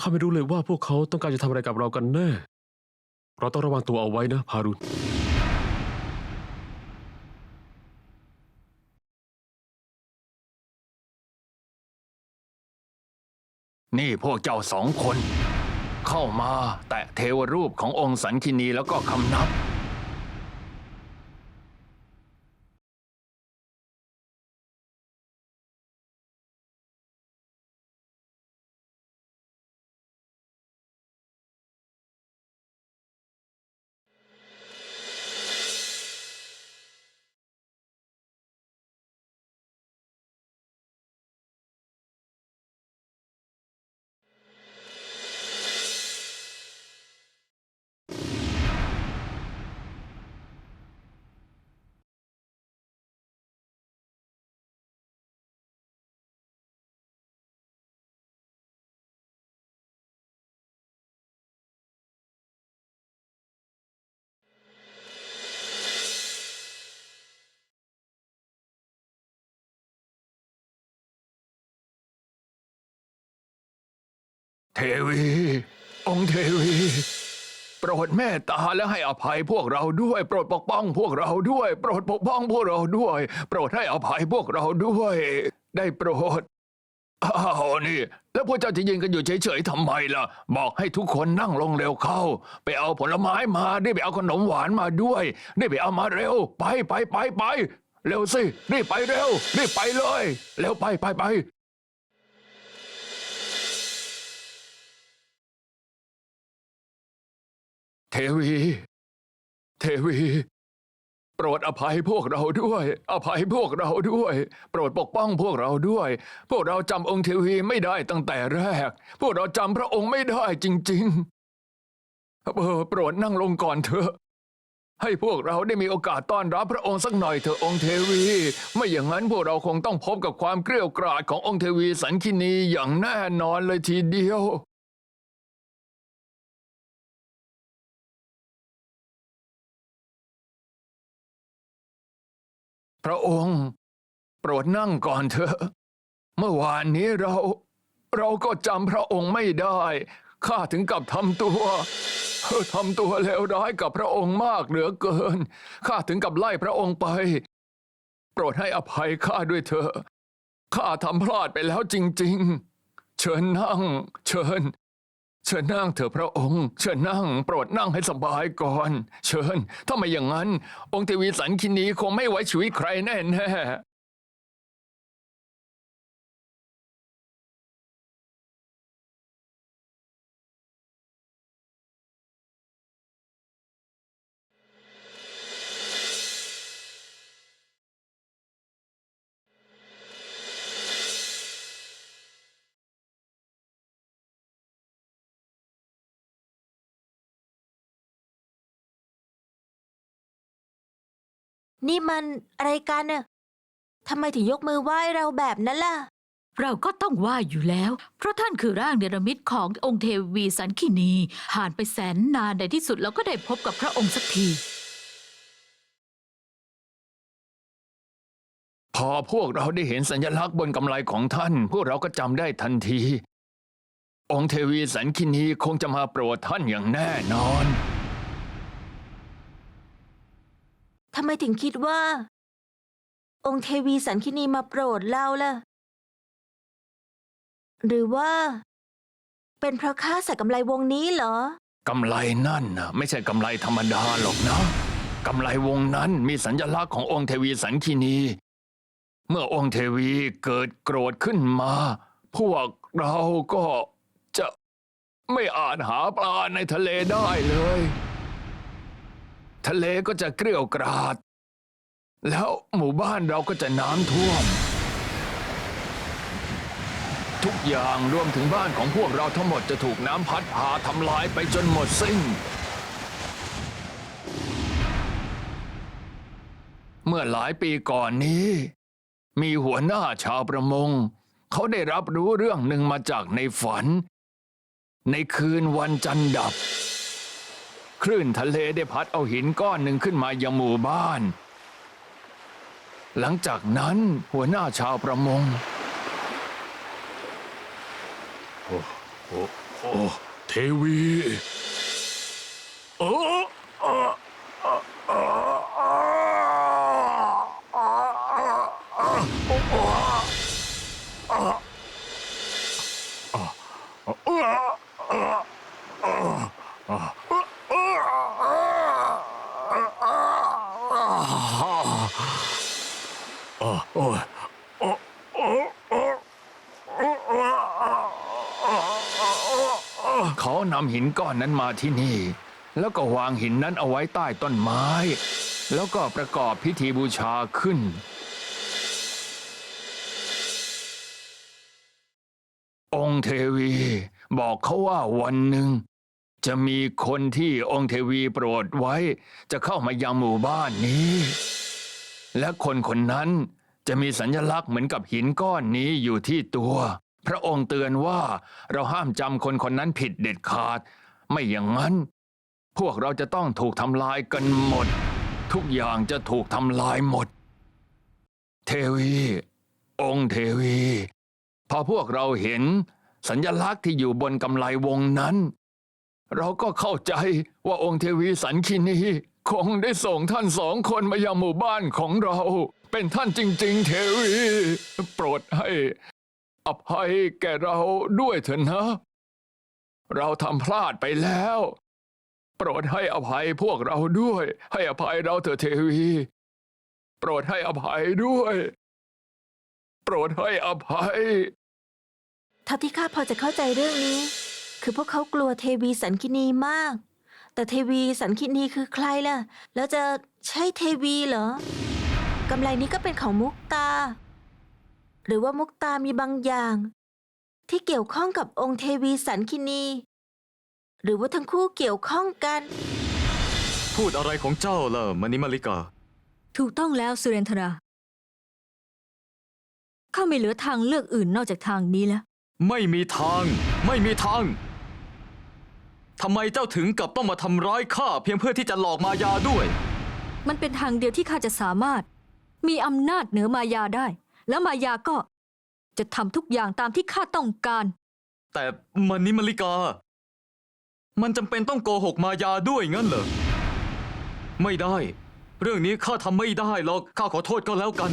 ข้าไม่รู้เลยว่าพวกเขาต้องการจะทำอะไรกับเรากันแน่ เราต้องระวังตัวเอาไว้นะ พารุน นี่พวกเจ้าสองคน เข้ามาแตะเทวรูปขององค์สันคินีแล้วก็คำนับ เทวี องค์เทวี โปรดเมตตาและให้อภัยพวกเราด้วย โปรดปกป้องพวกเราด้วย โปรดปกป้องพวกเราด้วย โปรดให้อภัยพวกเราด้วย ได้โปรดอ้าวนี่ แล้วพวกเจ้าจะยืนกันอยู่เฉยๆทำไมล่ะ บอกให้ทุกคนนั่งลงเร็วเข้า ไปเอาผลไม้มาได้ไปเอาขนมหวานมาด้วยได้ไปเอามาเร็ว ไปไปไปไปเร็วสิรีบไปเร็วรีบไปเลย เร็วไปไปไป เทวี เทวี โปรดอภัยพวกเราด้วย อภัยพวกเราด้วย โปรดปกป้องพวกเราด้วย พวกเราจำองค์เทวีไม่ได้ตั้งแต่แรก พวกเราจำพระองค์ไม่ได้จริง ๆเออโปรดนั่งลงก่อนเถอะให้พวกเราได้มีโอกาสต้อนรับพระองค์สักหน่อยเถอะองค์เทวี ไม่อย่างนั้นพวกเราคงต้องพบกับความเกลียวกราดขององค์เทวีสันคินีอย่างแน่นอนเลยทีเดียว พระองค์โปรดนั่งก่อนเถอะ เมื่อวานนี้เรา เราก็จำพระองค์ไม่ได้ ข้าถึงกับทำตัวทำตัวเลวร้ายกับพระองค์มากเหลือเกิน ข้าถึงกับไล่พระองค์ไป โปรดให้อภัยข้าด้วยเถอะ ข้าทำพลาดไปแล้วจริง ๆ เชิญนั่ง เชิญ เชิญนั่งเถอะพระองค์ เชิญนั่ง โปรดนั่งให้สบายก่อน เชิญ ถ้าไม่อย่างนั้น องค์เทวีสันคินีคงไม่ไว้ชีวิตใครแน่แน่ นี่มันอะไรกันน่ะทำไมถึงยกมือไหว้เราแบบนั้นล่ะ เราก็ต้องว่าอยู่แล้ว เพราะท่านคือร่างเนรมิตขององค์เทวีสันคินีผ่านไปแสนนานในที่สุดเราก็ได้พบกับพระองค์สักที พอพวกเราได้เห็นสัญลักษณ์บนกำไลของท่าน พวกเราก็จำได้ทันที องค์เทวีสันคินีคงจะมาโปรดท่านอย่างแน่นอน ทำไมถึงคิดว่า องค์เทวีสันคินีมาโปรดเราล่ะ หรือว่า เป็นเพราะข้าใส่กำไรวงนี้เหรอกำไลนั่นนะไม่ใช่กำไลธรรมดาหรอกนะกำไลวงนั้นมีสัญลักษณ์ขององค์เทวีสันคินี เมื่อองค์เทวีเกิดโกรธขึ้นมา พวกเราก็จะไม่อาจหาปลาในทะเลได้เลย ทะเลก็จะเกลี้ยวกราด แล้วหมู่บ้านเราก็จะน้ำท่วม ทุกอย่างรวมถึงบ้านของพวกเราทั้งหมดจะถูกน้ำพัดพาทำลายไปจนหมดสิ้น เมื่อหลายปีก่อนนี้ มีหัวหน้าชาวประมง เขาได้รับรู้เรื่องหนึ่งมาจากในฝัน ในคืนวันจันทร์ดับ คลื่นทะเลได้พัดเอาหินก้อนหนึ่งขึ้นมายังหมู่บ้าน หลังจากนั้นหัวหน้าชาวประมง โอ้โอ้โอ้เทวีโอ้โก้อนนั้นมาที่นี่ แล้วก็วางหินนั้นเอาไว้ใต้ต้นไม้ แล้วก็ประกอบพิธีบูชาขึ้น องค์เทวีบอกเขาว่าวันหนึ่ง จะมีคนที่องค์เทวีโปรดไว้ จะเข้ามายังหมู่บ้านนี้ และคนคนนั้นจะมีสัญลักษณ์เหมือนกับหินก้อนนี้อยู่ที่ตัว พระองค์เตือนว่าเราห้ามจำคนคนนั้นผิดเด็ดขาด ไม่อย่างนั้น พวกเราจะต้องถูกทำลายกันหมด ทุกอย่างจะถูกทำลายหมด เทวี องค์เทวี พอพวกเราเห็นสัญลักษณ์ที่อยู่บนกำไลวงนั้น เราก็เข้าใจว่าองค์เทวีสันคินีคงได้ส่งท่านสองคนมายังหมู่บ้านของเรา เป็นท่านจริง ๆ เทวี โปรดให้ อภัยแก่เราด้วยเถอะนะ เราทำพลาดไปแล้ว โปรดให้อภัยพวกเราด้วย ให้อภัยเราเถอะเทวี โปรดให้อภัยด้วย โปรดให้อภัย เท่าที่ข้าพอจะเข้าใจเรื่องนี้ คือพวกเขากลัวเทวีสันคินีมาก แต่เทวีสันคินีคือใครล่ะ แล้วจะใช่เทวีเหรอกำไรนี้ก็เป็นของมุกตา หรือว่ามุกตามีบางอย่าง ที่เกี่ยวข้องกับองค์เทวีสันคินี หรือว่าทั้งคู่เกี่ยวข้องกัน พูดอะไรของเจ้าล่ะมานิมาริกา ถูกต้องแล้วสุเรนทราข้าไม่เหลือทางเลือกอื่นนอกจากทางนี้แล้ว ไม่มีทาง ไม่มีทางทำไมเจ้าถึงกับต้องมาทำร้ายข้าเพียงเพื่อที่จะหลอกมายาด้วย มันเป็นทางเดียวที่ข้าจะสามารถ มีอำนาจเหนือมายาได้ แล้วมายาก็ จะทำทุกอย่างตามที่ข้าต้องการ แต่มานิมาริกา มันจำเป็นต้องโกหกมายาด้วยงั้นเหรอ ไม่ได้ เรื่องนี้ข้าทำไม่ได้หรอก ข้าขอโทษก็แล้วกัน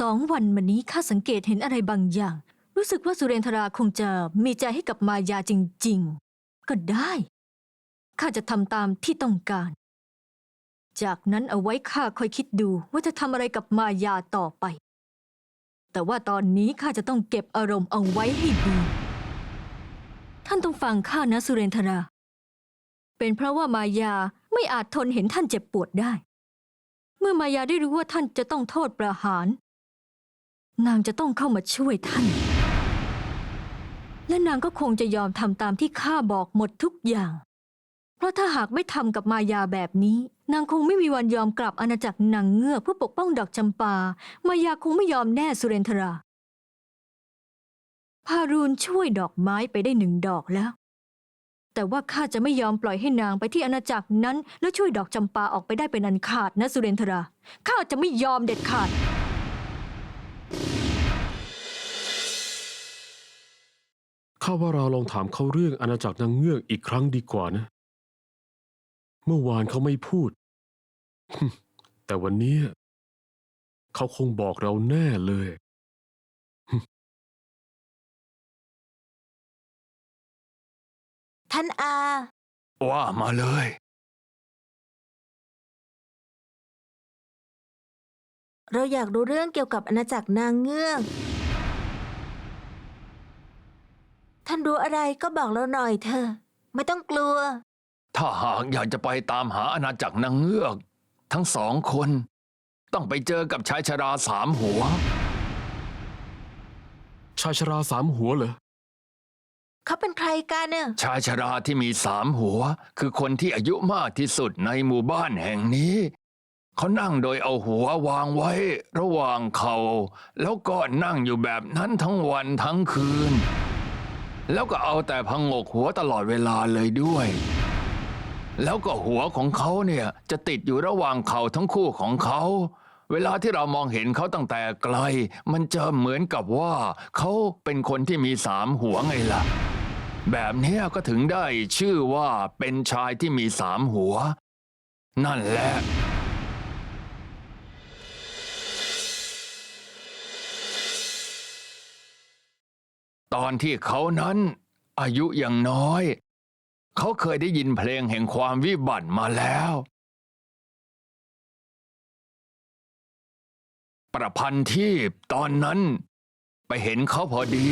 สองวันมานี้ข้าสังเกตเห็นอะไรบางอย่าง รู้สึกว่าสุเรนทราคงจะมีใจให้กับมายาจริง ๆ ก็ได้ ข้าจะทำตามที่ต้องการ จากนั้นเอาไว้ข้าค่อยคิดดูว่าจะทำอะไรกับมายาต่อไป แต่ว่าตอนนี้ข้าจะต้องเก็บอารมณ์เอาไว้ให้ดี ท่านต้องฟังข้านะสุเรนทรา เป็นเพราะว่ามายาไม่อาจทนเห็นท่านเจ็บปวดได้ เมื่อมายาได้รู้ว่าท่านจะต้องโทษประหาร นางจะต้องเข้ามาช่วยท่าน และนางก็คงจะยอมทำตามที่ข้าบอกหมดทุกอย่าง เพราะถ้าหากไม่ทำกับมายาแบบนี้ นางคงไม่มีวันยอมกลับอาณาจักรนางเงือกเพื่อปกป้องดอกจำปา มายาคงไม่ยอมแน่สุเรนทรา พารูนช่วยดอกไม้ไปได้หนึ่งดอกแล้ว แต่ว่าข้าจะไม่ยอมปล่อยให้นางไปที่อาณาจักรนั้น แล้วช่วยดอกจำปาออกไปได้เป็นอันขาดนะสุเรนทราข้าจะไม่ยอมเด็ดขาด ข้าว่าเราลองถามเขาเรื่องอาณาจักรนางเงือกอีกครั้งดีกว่านะ เมื่อวานเขาไม่พูด แต่วันนี้ เขาคงบอกเราแน่เลย ท่านอา ว่ามาเลย เราอยากรู้เรื่องเกี่ยวกับอาณาจักรนางเงือก ท่านรู้อะไรก็บอกเราหน่อยเถอะ ไม่ต้องกลัว ถ้าหากอยากจะไปตามหาอาณาจักรนางเงือก ทั้งสองคน ต้องไปเจอกับชายชราสามหัว ชายชราสามหัวเหรอ เขาเป็นใครกันเนี่ยชายชราที่มีสามหัว คือคนที่อายุมากที่สุดในหมู่บ้านแห่งนี้ เขานั่งโดยเอาหัววางไว้ระหว่างเขา แล้วก็นั่งอยู่แบบนั้นทั้งวันทั้งคืน แล้วก็เอาแต่พังงกหัวตลอดเวลาเลยด้วย แล้วก็หัวของเขาเนี่ยจะติดอยู่ระหว่างเข่าทั้งคู่ของเขา เวลาที่เรามองเห็นเขาตั้งแต่ไกล มันจะเหมือนกับว่าเขาเป็นคนที่มีสามหัวไงล่ะ แบบนี้ก็ถึงได้ชื่อว่าเป็นชายที่มีสามหัว นั่นแหละตอนที่เขานั้นอายุยังน้อย เขาเคยได้ยินเพลงแห่งความวิบัติมาแล้ว ประพันธ์ที่ตอนนั้นไปเห็นเขาพอดี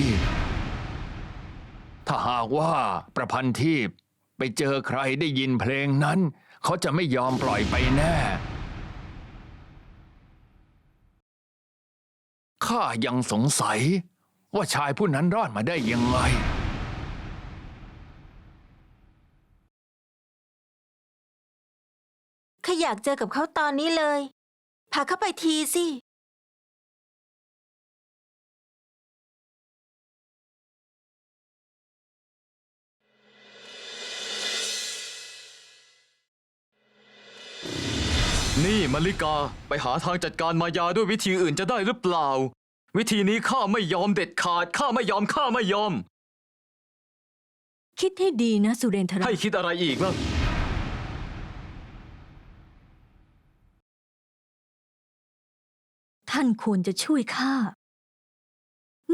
ถ้าหากว่าประพันธ์ที่ไปเจอใครได้ยินเพลงนั้น เขาจะไม่ยอมปล่อยไปแน่ ข้ายังสงสัยว่าชายผู้นั้นรอดมาได้ยังไง ข้าอยากเจอกับเขาตอนนี้เลย พาเขาไปทีสิ นี่มาริกาไปหาทางจัดการมายาด้วยวิธีอื่นจะได้หรือเปล่า วิธีนี้ข้าไม่ยอมเด็ดขาดข้าไม่ยอมข้าไม่ยอม คิดให้ดีนะ สุเรนทราให้คิดอะไรอีกล่ะ ท่านควรจะช่วยข้า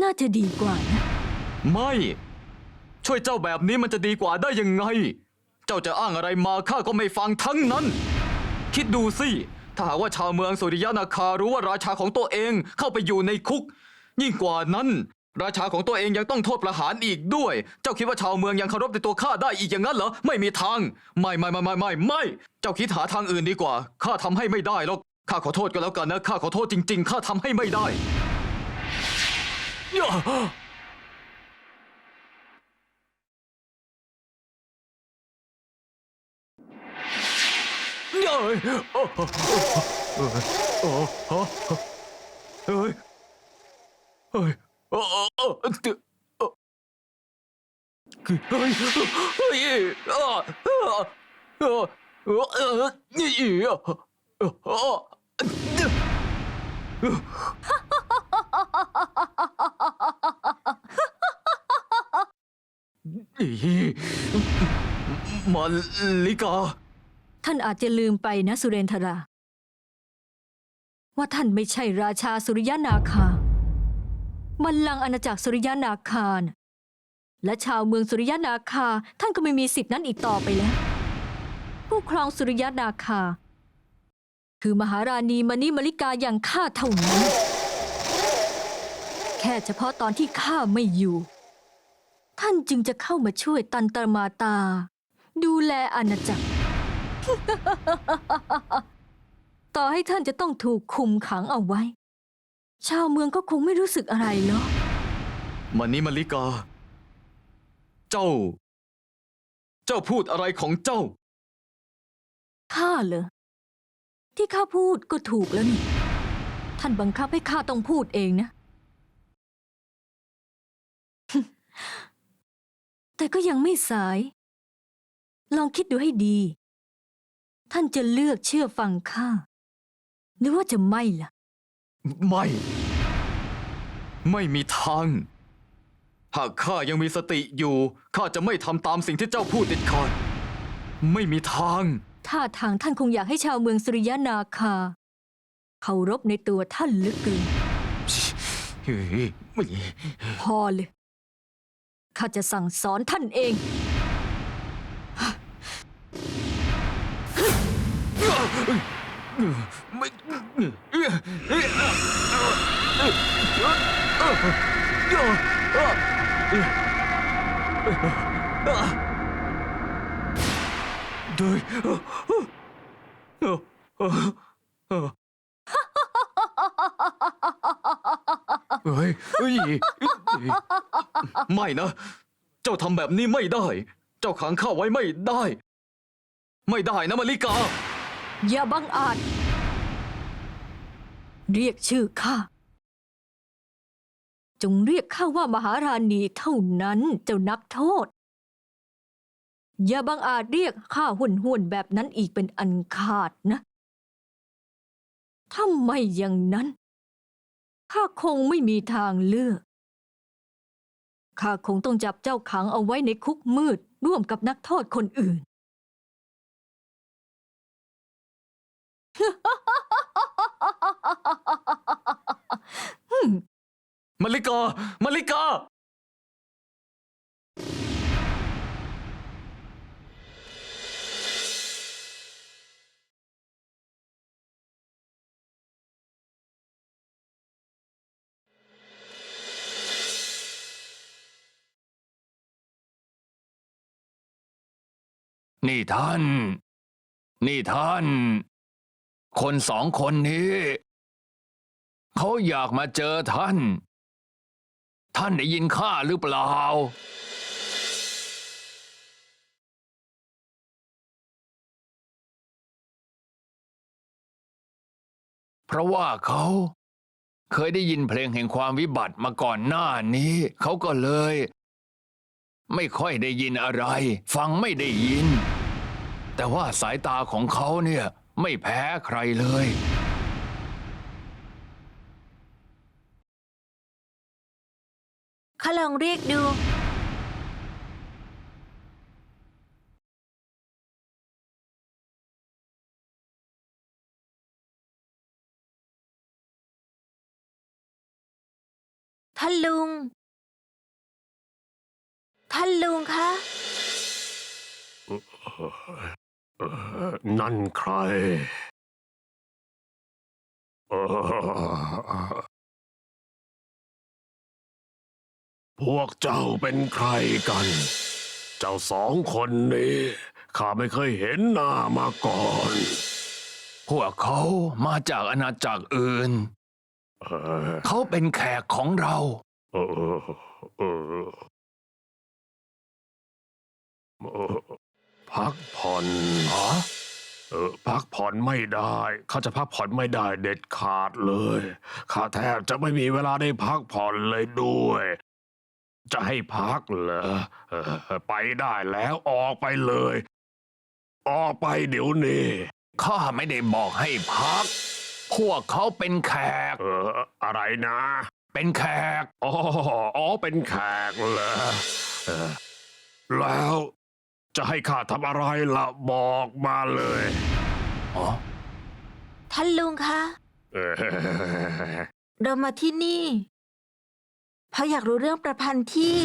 น่าจะดีกว่านะ ไม่ ช่วยเจ้าแบบนี้มันจะดีกว่าได้ยังไง เจ้าจะอ้างอะไรมาข้าก็ไม่ฟังทั้งนั้น คิดดูสิ ถ้าหากว่าชาวเมืองสุริยนาคารู้ว่าราชาของตัวเองเข้าไปอยู่ในคุก ยิ่งกว่านั้น ราชาของตัวเองยังต้องโทษประหารอีกด้วย เจ้าคิดว่าชาวเมืองยังเคารพในตัวข้าได้อีกอย่างนั้นเหรอไม่มีทาง ไม่ไม่ไม่ไม่ไม่ไม่ เจ้าคิดหาทางอื่นดีกว่าข้าทำให้ไม่ได้หรอก ข้าขอโทษก็แล้วกันนะข้าขอโทษจริง ๆ ข้าทำให้ไม่ได้เอ้ยโอ้โหเอ้ยโอ้โหเอ้ยเอ้ยโอ้โหเอ้ยคือเฮ้ยเฮ้ยอะอะอะอะนี่อะอะ มาลิกา ท่านอาจจะลืมไปนะสุเรนทรา ว่าท่านไม่ใช่ราชาสุริยนาคาบัลลังก์อาณาจักรสุริยนาคานะและชาวเมืองสุริยนาคา ท่านก็ไม่มีสิทธินั้นอีกต่อไปแล้ว ผู้ครองสุริยนาคา คือมหาราณีมณีมลิกาอย่างข้าเท่านั้น แค่เฉพาะตอนที่ข้าไม่อยู่ ท่านจึงจะเข้ามาช่วยตันตมาตา ดูแลอาณาจักร ต่อให้ท่านจะต้องถูกคุมขังเอาไว้ ชาวเมืองก็คงไม่รู้สึกอะไรหรอกมันนี้มาริกา เจ้า เจ้าพูดอะไรของเจ้า ข้าเหรอ ที่ข้าพูดก็ถูกแล้วนี่ ท่านบังคับให้ข้าต้องพูดเองนะ แต่ก็ยังไม่สาย ลองคิดดูให้ดี ท่านจะเลือกเชื่อฟังข้า หรือว่าจะไม่ล่ะ ไม่ ไม่มีทาง หากข้ายังมีสติอยู่ ข้าจะไม่ทำตามสิ่งที่เจ้าพูดเด็ดขาด ไม่มีทาง ท่าทางท่านคงอยากให้ชาวเมืองสุริยนาคาเคารพในตัวท่านเหลือเกินเฮ้ยไม่พอเลย ข้าจะสั่งสอนท่านเอง ไม่ เฮ้ยเฮ้ยเฮ้ยไม่นะ เจ้าทำแบบนี้ไม่ได้ เจ้าขังข้าไว้ไม่ได้ ไม่ได้นะมาริกา อย่าบังอาจ เรียกชื่อข้า จงเรียกข้าว่ามหาราณีเท่านั้นเจ้านักโทษ อย่าบังอาจเรียกข้าหุ่นหุ่นแบบนั้นอีกเป็นอันขาดนะ ถ้าไม่อย่างนั้น ข้าคงไม่มีทางเลือก ข้าคงต้องจับเจ้าขังเอาไว้ในคุกมืดร่วมกับนักโทษคนอื่น มาริกา มาริกา นี่ท่าน นี่ท่าน คนสองคนนี้ เขาอยากมาเจอท่าน ท่านได้ยินข้าหรือเปล่า เพราะว่าเขาเคยได้ยินเพลงแห่งความวิบัติมาก่อนหน้านี้ เขาก็เลย ไม่ค่อยได้ยินอะไร ฟังไม่ได้ยิน แต่ว่าสายตาของเขาเนี่ยไม่แพ้ใครเลย ข้าลองเรียกดู ท่านลุง ท่านลุงคะ นั่นใครเอ่อพวกเจ้าเป็นใครกัน เจ้าสองคนนี้ ข้าไม่เคยเห็นหน้ามาก่อน พวกเขามาจากอาณาจักรอื่นเออเขาเป็นแขกของเรา เออเออเออ พักผ่อนอ๋อเออพักผ่อนไม่ได้ข้าจะพักผ่อนไม่ได้เด็ดขาดเลยข้าแทบจะไม่มีเวลาได้พักผ่อนเลยด้วย จะให้พักเหรอเออไปได้แล้วออกไปเลย ออกไปเดี๋ยวนี้ข้าไม่ได้บอกให้พัก พวกเขาเป็นแขก เอออะไรนะ เป็นแขกอ๋ออ๋อเป็นแขกเหรอเออแล้ว จะให้ข้าทำอะไรล่ะบอกมาเลยอ๋อท่านลุงคะ เออเรามาที่นี่เพราะอยากรู้เรื่องประพันธ์ที่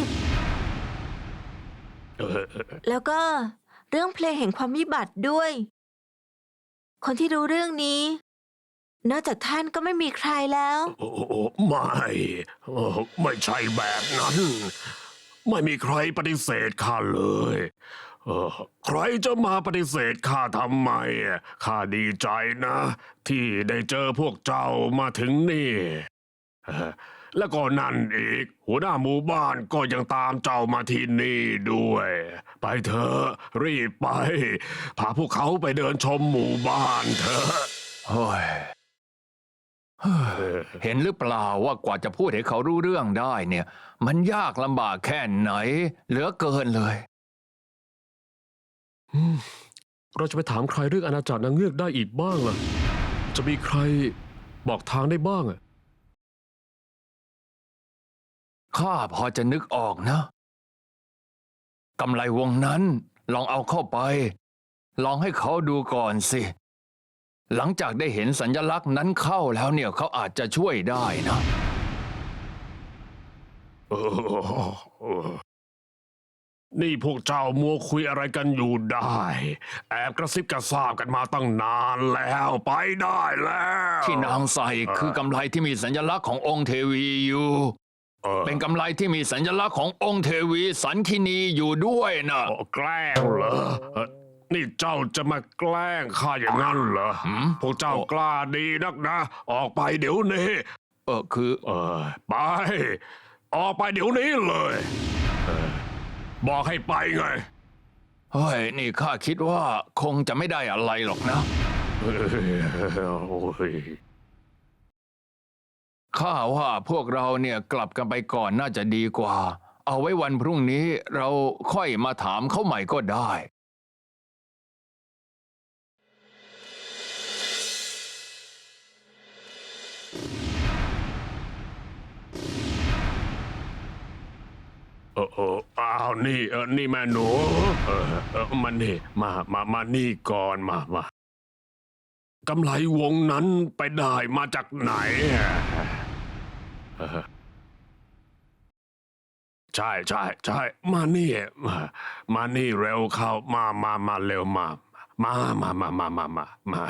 เออแล้วก็เรื่องเพลงแห่งความวิบัติด้วย คนที่รู้เรื่องนี้ นอกจากท่านก็ไม่มีใครแล้ว โอ้ไม่เออไม่ใช่แบบนั้น ไม่มีใครปฏิเสธข้าเลย เออใครจะมาปฏิเสธข้าทำไมอะข้าดีใจนะ ที่ได้เจอพวกเจ้ามาถึงนี่เออแล้วก็นั่นอีก หัวหน้าหมู่บ้านก็ยังตามเจ้ามาที่นี่ด้วย ไปเถอะรีบไป พาพวกเขาไปเดินชมหมู่บ้านเถอะเฮ้ยเฮ้ยเห็นหรือเปล่าว่ากว่าจะพูดให้เขารู้เรื่องได้เนี่ย มันยากลำบากแค่ไหน เหลือเกินเลยอืม เราจะไปถามใครเรื่องอาณาจักรนางเงือกได้อีกบ้างล่ะ จะมีใครบอกทางได้บ้างอะข้าพอจะนึกออกนะกำไรวงนั้นลองเอาเข้าไป ลองให้เขาดูก่อนสิ หลังจากได้เห็นสัญลักษณ์นั้นเข้าแล้วเนี่ยเขาอาจจะช่วยได้นะ เออเออ นี่พวกเจ้ามัวคุยอะไรกันอยู่ได้ แอบกระซิบกระซาบกันมาตั้งนานแล้วไปได้แล้ว ที่นางใส่คือกำไรที่มีสัญลักษณ์ขององค์เทวีอยู่ เออ เป็นกำไรที่มีสัญลักษณ์ขององค์เทวีสันคินีอยู่ด้วยนะเออแกล้งเหรอเออนี่เจ้าจะมาแกล้งข้าอย่างนั้นเหรอหืมพวกเจ้ากล้าดีนักนะ ออกไปเดี๋ยวนี้ เออคือ เออไป ออกไปเดี๋ยวนี้เลยเออ บอกให้ไปไง เฮ้ย นี่ข้าคิดว่าคงจะไม่ได้อะไรหรอกนะเออโอ้ยข้าว่าพวกเราเนี่ยกลับกันไปก่อนน่าจะดีกว่า เอาไว้วันพรุ่งนี้เราค่อยมาถามเขาใหม่ก็ได้ เออเอออ้าวนี่เออนี่แม่หนูเออเออมานี่มามามานี่ก่อนมามากำไรวงนั้นไปได้มาจากไหนเออใช่ใช่ใช่มานี่มามานี่เร็วเข้ามามามาเร็วมา มามามามามามา